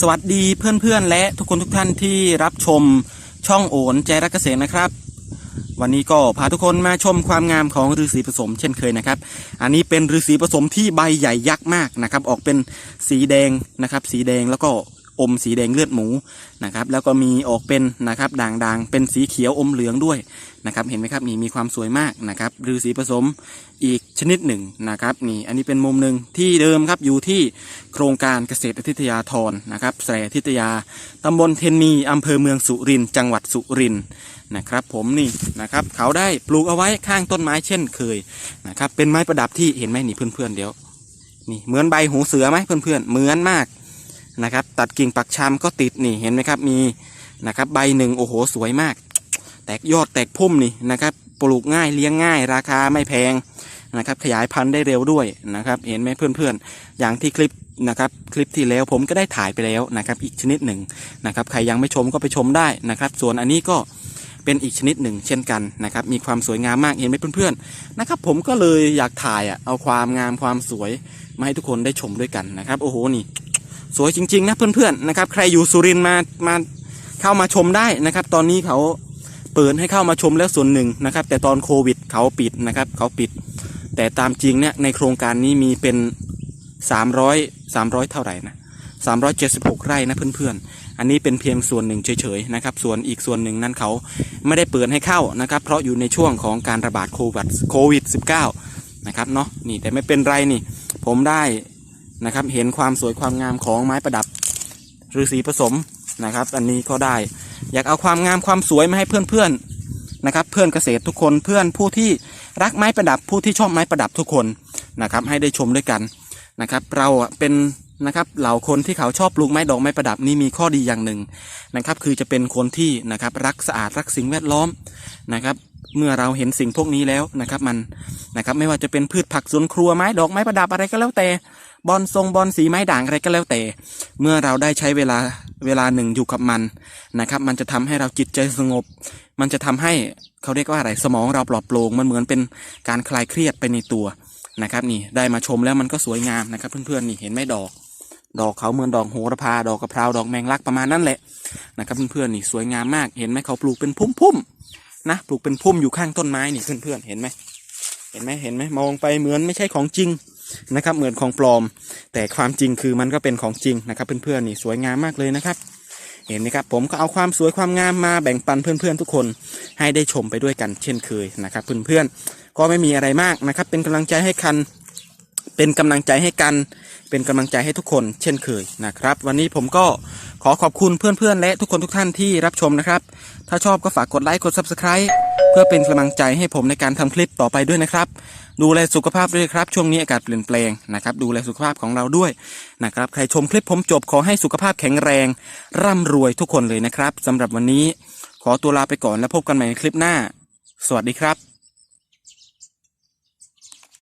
สวัสดีเพื่อนๆ และทุกคนทุกท่านที่รับชมช่องโอนใจรักเกษตรนะครับ วันนี้ก็พาทุกคนมาชมความงามของฤาษีผสมเช่นเคยนะครับ อันนี้เป็นฤาษีผสมที่ใบใหญ่ยักษ์มากนะครับ ออกเป็นสีแดงนะครับ สีแดงแล้วก็ อมสีแดงเลือดหมูนะครับแล้วก็มีออกเป็นนะครับด่างๆ เป็นสีเขียวอมเหลืองด้วยนะครับเห็นไหมครับนี่มีความสวยมากนะครับฤาษีผสมอีกชนิดหนึ่งนะครับนี่อันนี้เป็นมุมหนึ่งที่เดิมครับอยู่ที่โครงการเกษตรอทิตยาธรนะครับแสรอทิตยาตำบลเทนนีอำเภอเมืองสุรินจังหวัดสุรินนะครับผมนี่นะครับเขาได้ปลูกเอาไว้ข้างต้นไม้เช่นเคยนะครับเป็นไม้ประดับที่เห็นไหมนี่เพื่อนๆเดี๋ยวนี่เหมือนใบหูเสือไหมเพื่อนๆเหมือนมาก นะครับ ตัดกิ่งปักชำก็ติดนี่เห็นไหมครับมีนะครับใบหนึ่งโอ้โหสวยมาก แตกยอดแตกพุ่มนี่นะครับปลูกง่ายเลี้ยงง่าย ราคาไม่แพงนะครับขยายพันธุ์ได้เร็วด้วยนะครับเห็นไหมเพื่อนๆ อย่างที่คลิปนะครับคลิปที่แล้วผมก็ได้ถ่ายไปแล้วนะครับอีกชนิดหนึ่งนะครับใครยังไม่ชมก็ไปชมได้นะครับ ส่วนอันนี้ก็เป็นอีกชนิดหนึ่งเช่นกันนะครับมีความสวยงามมากเห็นไหมเพื่อนๆนะครับผมก็เลยอยากถ่ายอะเอาความงามความสวยมาให้ทุกคนได้ชมด้วยกันนะครับ โอ้โหนี่ สวยจริงๆนะเพื่อนๆนะครับ ใครอยู่สุรินมามาเข้ามาชมได้นะครับ ตอนนี้เขาเปิดให้เข้ามาชมแล้วส่วนหนึ่งนะครับ แต่ตอนโควิดเขาปิดนะครับเขาปิด แต่ตามจริงเนี่ยในโครงการนี้มีเป็น 300 300 เท่าไหร่นะ376 ไร่นะเพื่อนๆ อันนี้เป็นเพียงส่วนหนึ่งเฉยๆนะครับ ส่วนอีกส่วนหนึ่งนั้นเขาไม่ได้เปิดให้เข้านะครับ เพราะอยู่ในช่วงของการระบาดโควิดโควิด -19 นะครับเนาะนี่แต่ไม่เป็นไรนี่ ผมได้ นะครับ เห็นความสวยความงามของไม้ประดับฤาษีผสมนะครับ อันนี้ก็ได้ อยากเอาความงามความสวยมาให้เพื่อนๆนะครับ เพื่อนเกษตรทุกคนเพื่อนผู้ที่รักไม้ประดับผู้ที่ชอบไม้ประดับทุกคนนะครับ ให้ได้ชมด้วยกันนะครับ เราเป็นนะครับเหล่าคนที่เขาชอบปลูกไม้ดอกไม้ประดับนี่มีข้อดีอย่างหนึ่งนะครับ คือจะเป็นคนที่นะครับรักสะอาดรักสิ่งแวดล้อมนะครับ เมื่อเราเห็นสิ่งพวกนี้แล้วนะครับ มันนะครับ ไม่ว่าจะเป็นพืชผักสวนครัวไม้ดอกไม้ประดับอะไรก็แล้วแต่บอนทรงบอนสีไม้ด่างอะไรก็แล้วแต่ เมื่อเราได้ใช้เวลาเวลาหนึ่งอยู่กับมันนะครับ มันจะทำให้เราจิตใจสงบ มันจะทำให้เขาเรียกว่าอะไรสมองเราปลอดโปร่งมันเหมือนเป็นการคลายเครียดไปในตัวนะครับ นี่ได้มาชมแล้วมันก็สวยงามนะครับ เพื่อนๆนี่เห็นไหมดอก ดอกเขาเหมือนดอกโหระพาดอกกระเพราดอกแมงลักประมาณนั้นแหละนะครับ เพื่อนๆนี่สวยงามมากเห็นไหมเขาปลูกเป็นพุ่มๆ นะปลูกเป็นพุ่มอยู่ข้างต้นไม้นี่เพื่อนๆเห็นไหมเห็นไหมเห็นไหมมองไปเหมือนไม่ใช่ของจริงนะครับ เหมือนของปลอม แต่ความจริงคือมันก็เป็นของจริงนะครับ เพื่อนๆนี่สวยงามมากเลยนะครับเห็นไหมครับผมก็เอาความสวยความงามมาแบ่งปันเพื่อนๆทุกคนให้ได้ชมไปด้วยกันเช่นเคยนะครับ เพื่อนๆก็ไม่มีอะไรมากนะครับ เป็นกำลังใจให้คัน เป็นกำลังใจให้กัน เป็นกำลังใจให้ทุกคน เช่นเคยนะครับ วันนี้ผมก็ขอขอบคุณเพื่อนๆ และทุกคนทุกท่านที่รับชมนะครับ ถ้าชอบก็ฝากกดไลค์กด subscribe เพื่อเป็นกำลังใจให้ผมในการทำคลิปต่อไปด้วยนะครับ ดูแลสุขภาพด้วยครับ ช่วงนี้อากาศเปลี่ยนแปลงนะครับ ดูแลสุขภาพของเราด้วยนะครับ ใครชมคลิปผมจบขอให้สุขภาพแข็งแรง ร่ำรวยทุกคนเลยนะครับสำหรับวันนี้ ขอตัวลาไปก่อนแล้วพบกันใหม่ในคลิปหน้า สวัสดีครับ